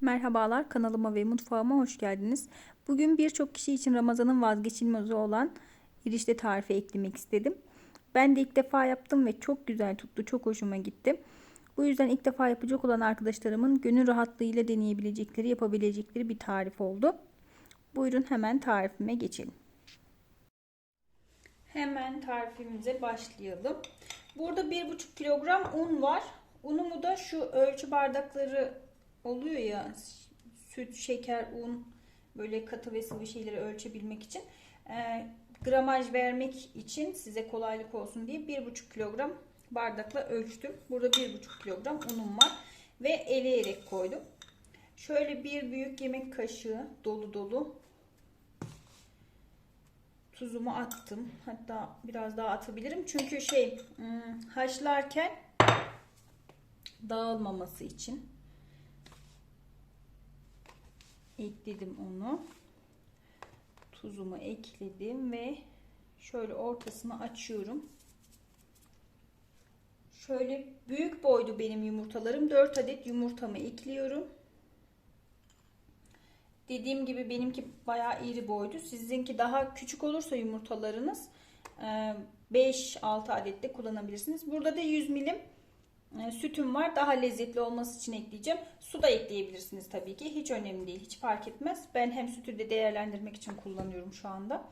Merhabalar kanalıma ve mutfağıma hoş geldiniz. Bugün birçok kişi için Ramazan'ın vazgeçilmezi olan erişte tarifi eklemek istedim. Ben de ilk defa yaptım ve çok güzel tuttu, çok hoşuma gitti. Bu yüzden ilk defa yapacak olan arkadaşlarımın gönül rahatlığıyla deneyebilecekleri, yapabilecekleri bir tarif oldu. Buyurun hemen tarifime geçelim. Hemen tarifimize başlayalım. Burada 1,5 kilogram un var. Unumu da şu ölçü bardakları oluyor ya süt, şeker, un böyle katı ve sıvı şeyleri ölçebilmek için e, gramaj vermek için size kolaylık olsun diye 1,5 kilogram bardakla ölçtüm. Burada 1,5 kilogram unum var ve eleyerek koydum. Şöyle bir büyük yemek kaşığı dolu dolu tuzumu attım. Hatta biraz daha atabilirim. Çünkü şey haşlarken dağılmaması için ekledim onu. Tuzumu ekledim ve şöyle ortasını açıyorum. Şöyle büyük boydu benim yumurtalarım. 4 adet yumurtamı ekliyorum. Dediğim gibi benimki bayağı iri boydu. Sizinki daha küçük olursa yumurtalarınız 5-6 adet de kullanabilirsiniz. Burada da 100 milim e, sütüm var. Daha lezzetli olması için ekleyeceğim. Su da ekleyebilirsiniz tabii ki. Hiç önemli değil. Hiç fark etmez. Ben hem sütü de değerlendirmek için kullanıyorum şu anda.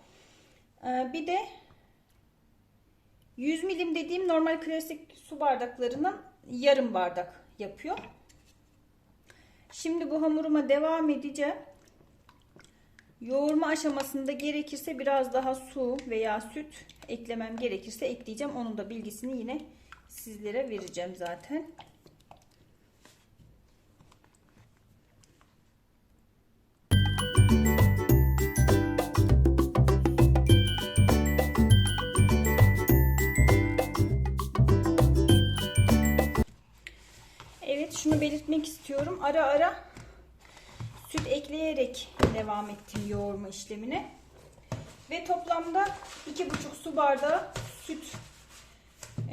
E, bir de 100 milim dediğim normal klasik su bardaklarının yarım bardak yapıyor. Şimdi bu hamuruma devam edeceğim. Yoğurma aşamasında gerekirse biraz daha su veya süt eklemem gerekirse ekleyeceğim. Onun da bilgisini yine sizlere vereceğim zaten. Evet şunu belirtmek istiyorum. Ara ara süt ekleyerek devam ettim yoğurma işlemine. Ve toplamda 2,5 su bardağı süt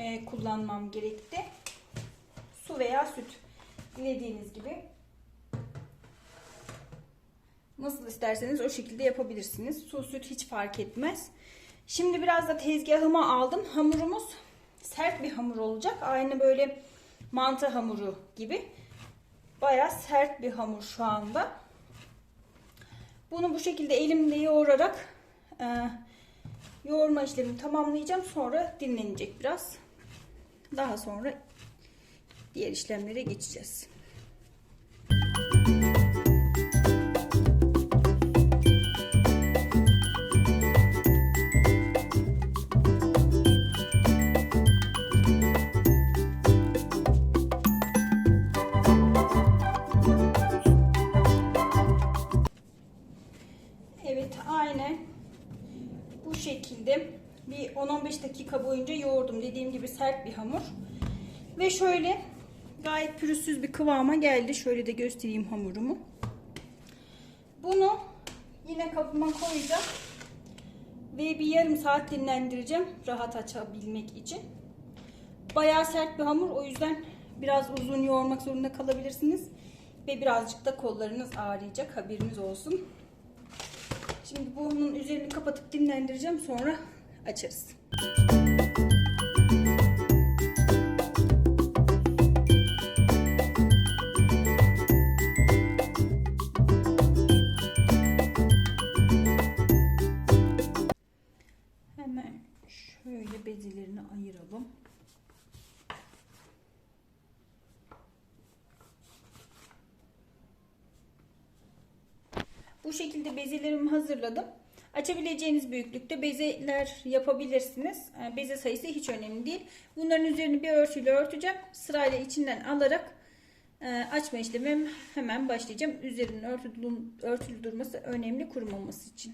e, kullanmam gerekti. Su veya süt dilediğiniz gibi. Nasıl isterseniz o şekilde yapabilirsiniz. Su süt hiç fark etmez. Şimdi biraz da tezgahıma aldım. Hamurumuz sert bir hamur olacak. Aynı böyle mantı hamuru gibi. Baya sert bir hamur şu anda. Bunu bu şekilde elimle yoğurarak e, yoğurma işlemini tamamlayacağım. Sonra dinlenecek biraz. Daha sonra diğer işlemlere geçeceğiz. Sert bir hamur. Ve şöyle gayet pürüzsüz bir kıvama geldi. Şöyle de göstereyim hamurumu. Bunu yine kabıma koyacağım. Ve bir yarım saat dinlendireceğim. Rahat açabilmek için. Bayağı sert bir hamur. O yüzden biraz uzun yoğurmak zorunda kalabilirsiniz. Ve birazcık da kollarınız ağrıyacak. Haberiniz olsun. Şimdi bunun üzerini kapatıp dinlendireceğim. Sonra açarız. Hemen şöyle bezelerini ayıralım. Bu şekilde bezelerimi hazırladım. Açabileceğiniz büyüklükte bezeler yapabilirsiniz. Ee, beze sayısı hiç önemli değil. Bunların üzerini bir örtüyle örteceğim. Sırayla içinden alarak e, açma işlemim hemen başlayacağım. Üzerinin örtülü, örtülü durması önemli kurumaması için.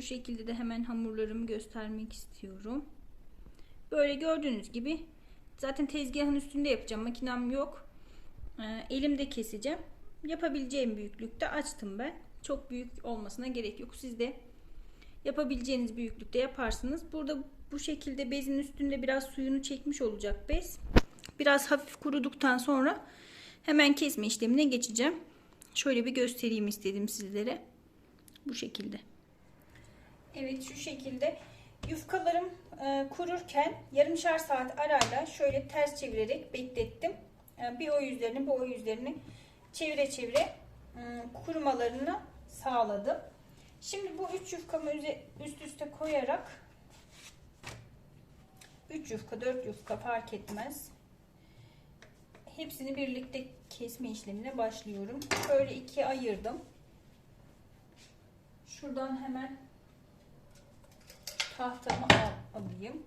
Şu şekilde de hemen hamurlarımı göstermek istiyorum. Böyle gördüğünüz gibi zaten tezgahın üstünde yapacağım. Makinem yok. Ee, elimde keseceğim. Yapabileceğim büyüklükte açtım ben. Çok büyük olmasına gerek yok. Siz de yapabileceğiniz büyüklükte yaparsınız. Burada bu şekilde bezin üstünde biraz suyunu çekmiş olacak bez. Biraz hafif kuruduktan sonra hemen kesme işlemine geçeceğim. Şöyle bir göstereyim istedim sizlere. Bu şekilde. Evet şu şekilde yufkalarım e, kururken yarımşar saat arayla şöyle ters çevirerek beklettim. E, bir o yüzlerini bu o yüzlerini çevire çevire e, kurumalarını sağladım. Şimdi bu üç yufkamı üst üste koyarak 3 yufka 4 yufka fark etmez. Hepsini birlikte kesme işlemine başlıyorum. Şöyle ikiye ayırdım. Şuradan hemen tahtamı al, alayım.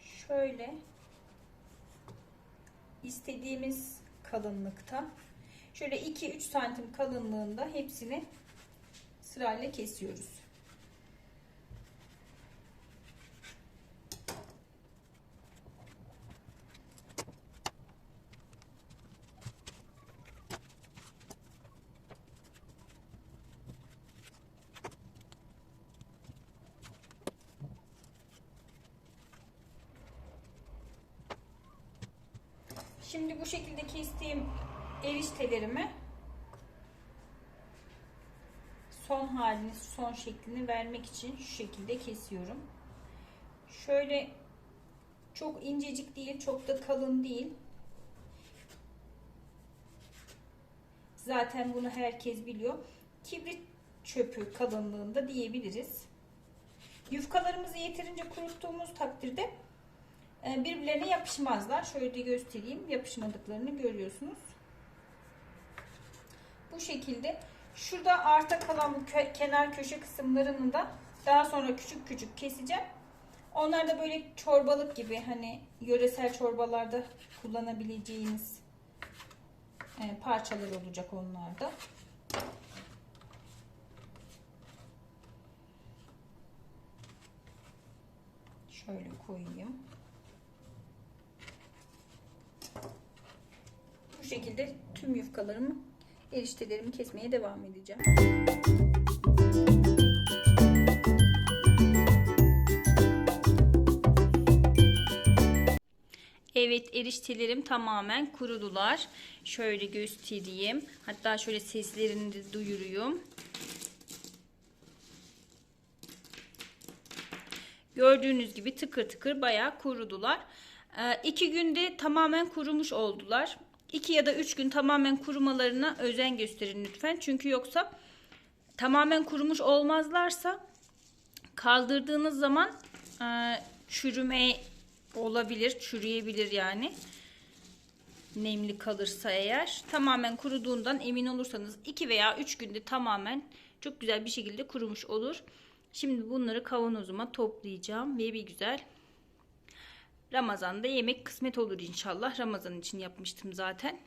Şöyle istediğimiz kalınlıkta şöyle 2-3 santim kalınlığında hepsini sırayla kesiyoruz. Şimdi bu şekilde kestiğim eriştelerimi son halini, son şeklini vermek için şu şekilde kesiyorum. Şöyle çok incecik değil, çok da kalın değil. Zaten bunu herkes biliyor. Kibrit çöpü kalınlığında diyebiliriz. Yufkalarımızı yeterince kuruttuğumuz takdirde birbirlerine yapışmazlar. Şöyle de göstereyim. Yapışmadıklarını görüyorsunuz. Bu şekilde şurada arta kalan bu kenar köşe kısımlarını da daha sonra küçük küçük keseceğim. Onlar da böyle çorbalık gibi hani yöresel çorbalarda kullanabileceğiniz e, parçalar olacak onlarda. Şöyle koyayım. Şekilde tüm yufkalarımı, eriştelerimi kesmeye devam edeceğim. Evet eriştelerim tamamen kurudular. Şöyle göstereyim. Hatta şöyle seslerini de duyuruyum. Gördüğünüz gibi tıkır tıkır bayağı kurudular. Ee, iki günde tamamen kurumuş oldular. 2 ya da 3 gün tamamen kurumalarına özen gösterin lütfen. Çünkü yoksa tamamen kurumuş olmazlarsa kaldırdığınız zaman e, çürüme olabilir, çürüyebilir yani. Nemli kalırsa eğer. Tamamen kuruduğundan emin olursanız 2 veya 3 günde tamamen çok güzel bir şekilde kurumuş olur. Şimdi bunları kavanozuma toplayacağım ve bir güzel Ramazan'da yemek kısmet olur inşallah. Ramazan için yapmıştım zaten.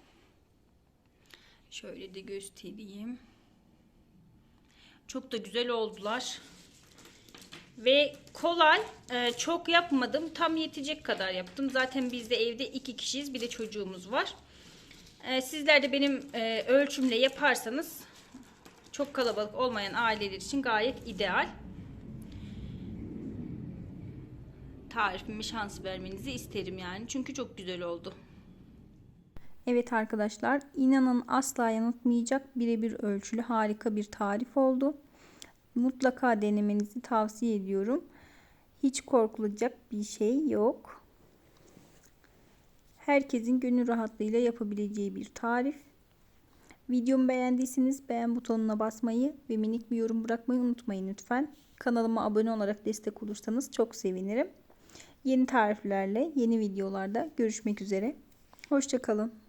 Şöyle de göstereyim. Çok da güzel oldular. Ve kolay. Ee, çok yapmadım. Tam yetecek kadar yaptım. Zaten biz de evde iki kişiyiz. Bir de çocuğumuz var. Ee, sizler de benim e, ölçümle yaparsanız çok kalabalık olmayan aileler için gayet ideal. Tarifimi şans vermenizi isterim yani. Çünkü çok güzel oldu. Evet arkadaşlar inanın asla yanıltmayacak birebir ölçülü harika bir tarif oldu. Mutlaka denemenizi tavsiye ediyorum. Hiç korkulacak bir şey yok. Herkesin gönül rahatlığıyla yapabileceği bir tarif. Videomu beğendiyseniz beğen butonuna basmayı ve minik bir yorum bırakmayı unutmayın lütfen. Kanalıma abone olarak destek olursanız çok sevinirim. Yeni tariflerle, yeni videolarda görüşmek üzere. Hoşçakalın.